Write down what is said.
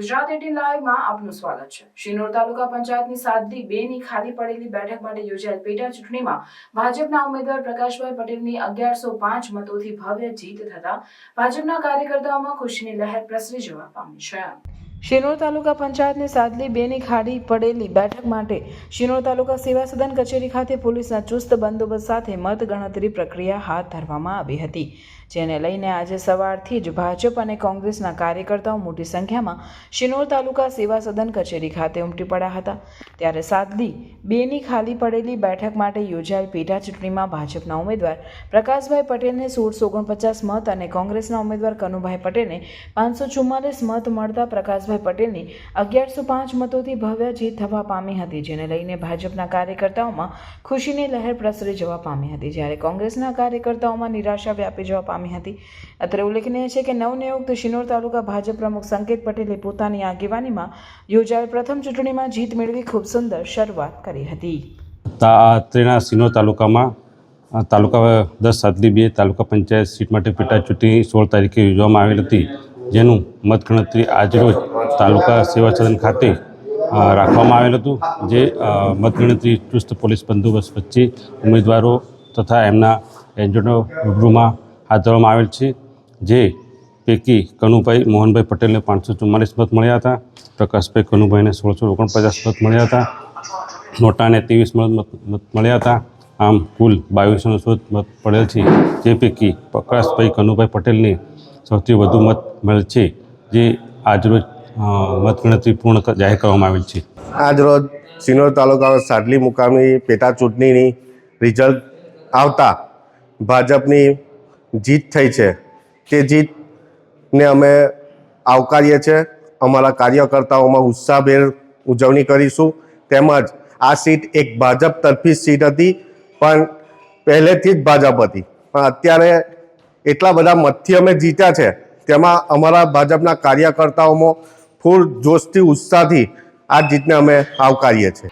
Gujarat eighteen લાઈવમાં આપનું સ્વાગત છે. શિનોર તાલુકા પંચાયતની સાદલી બે ની ખાલી પડેલી બેઠક માટે યોજાયેલ પેટા ચૂંટણીમાં ભાજપના ઉમેદવાર પ્રકાશભાઈ પટેલની અગિયારસો પાંચ મતોથી ભવ્ય જીત થતા ભાજપના કાર્યકર્તાઓમાં ખુશીની લહેર પ્રસરી જવા પામી છે. શિનોર તાલુકા પંચાયતની સાદલી બેની ખાડી પડેલી બેઠક માટે શિનોર તાલુકા સેવા સદન કચેરી ખાતે પોલીસના ચુસ્ત બંદોબસ્ત સાથે મતગણતરી પ્રક્રિયા હાથ ધરવામાં આવી હતી, જેને લઈને આજે સવારથી જ ભાજપ અને કોંગ્રેસના કાર્યકર્તાઓ મોટી સંખ્યામાં શિનોર તાલુકા સેવા સદન કચેરી ખાતે ઉમટી પડ્યા હતા. ત્યારે સાદલી બેની ખાલી પડેલી બેઠક માટે યોજાયેલ પેટા ચૂંટણીમાં ભાજપના ઉમેદવાર પ્રકાશભાઈ પટેલને સોળસો ઓગણપચાસ મત અને કોંગ્રેસના ઉમેદવાર કનુભાઈ પટેલને પાંચસો ચુમ્માલીસ મત મળતા પ્રકાશભાઈ પટેલની અગિયારસો પાંચ મતોથી ભવ્ય જીત થવા પામી હતી, જેને લઈને ભાજપના કાર્યકર્તાઓમાં ખુશીની લહેર પ્રસરી જવા પામી હતી. જ્યારે કોંગ્રેસના કાર્યકર્તાઓમાં નિરાશા વ્યાપી જવા પામી હતી. અત્રે ઉલ્લેખનીય છે કે નવનિયુક્ત શિનોર તાલુકા ભાજપ પ્રમુખ સંકેત પટેલે પોતાની આગેવાનીમાં યોજાયેલ પ્રથમ ચૂંટણીમાં જીત મેળવી ખૂબ સુંદર શરૂઆત કરી હતી. તા ત્રેના સિનોર તાલુકામાં તાલુકા દસ સાતલી બે તાલુકા પંચાયત સીટ માટે પેટા ચૂંટણી સોળ તારીખે યોજવામાં આવેલ હતી. જેનું મતગણતરી આજરોજ તાલુકા સેવા સદન ખાતે રાખવામાં આવેલ હતું, જે મતગણતરી ચુસ્ત પોલીસ બંદોબસ્ત વચ્ચે ઉમેદવારો તથા એમના એજન્ટો રૂબરૂમાં હાથ ધરવામાં આવેલ છે, જે પૈકી કનુભાઈ મોહનભાઈ પટેલને પાંચસો ચુમ્માલીસ મત મળ્યા હતા, પ્રકાશભાઈ કનુભાઈને સોળસો ઓગણપચાસ મત મળ્યા હતા, નોટાને ત્રેવીસ મત મત મળ્યા હતા, આમ કુલ બાવીસો શોધ મત પડેલ છે, જે પૈકી પ્રકાશભાઈ કનુભાઈ પટેલને સૌથી વધુ મત મળેલ છે, જે આજરોજ મતગણતરી પૂર્ણ જાહેર કરવામાં આવેલ છે. આજરોજ સિનોર તાલુકા સાડલી મુકામની પેટા ચૂંટણીની રિઝલ્ટ આવતા ભાજપની જીત થઈ છે. તે જીતને અમે આવકારીએ છીએ. અમારા કાર્યકર્તાઓમાં ઉત્સાહભેર ઉજવણી કરીશું. તેમજ આ સીટ એક ભાજપ તરફી સીટ હતી, પણ પહેલેથી જ ભાજપ હતી. પણ અત્યારે એટલા બધા મતથી અમે જીત્યા છે. તેમાં અમારા ભાજપના કાર્યકર્તાઓમાં ફૂલ જોશથી ઉત્સાહથી આ જીતને અમે આવકારીએ છીએ.